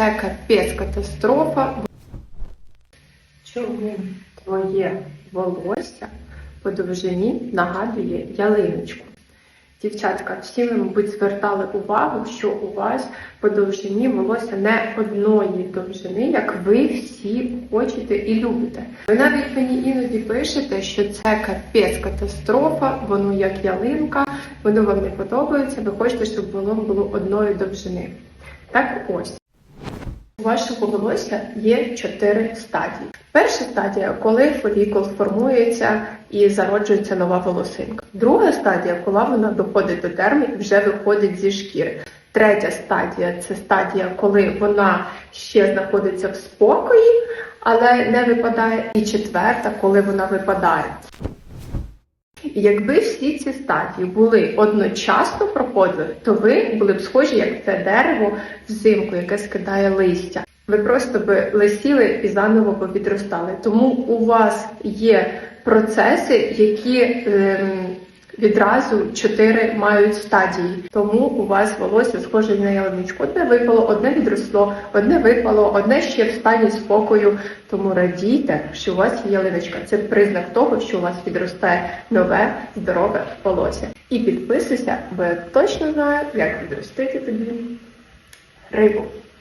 Це капець катастрофа. Чому твоє волосся по довжині нагадує ялиночку? Дівчатка, всі ви, мабуть, звертали увагу, що у вас по довжині волосся не одної довжини, як ви всі хочете і любите. Ви навіть мені іноді пишете, що це капець катастрофа, воно як ялинка, воно вам не подобається, ви хочете, щоб воно було одної довжини. Так ось. У вашого волосся є чотири стадії. Перша стадія, коли фолікул формується і зароджується нова волосинка. Друга стадія, коли вона доходить до дерми і вже виходить зі шкіри. Третя стадія це стадія, коли вона ще знаходиться в спокої, але не випадає. І четверта, коли вона випадає. Якби всі ці стадії були одночасно проходили, то ви були б схожі як це дерево взимку, яке скидає листя. Ви просто би лисіли і заново би відростали. Тому у вас є процеси, які ем, відразу чотири мають стадії. Тому у вас волосся схоже на ялиничку. Одне випало, одне відросло, одне випало, одне ще в стані спокою. Тому радійте, що у вас є ялиночка. Це признак того, що у вас відростає нове здорове волосся. І підписуйся, бо я точно знаю, як відростити тобі рибу.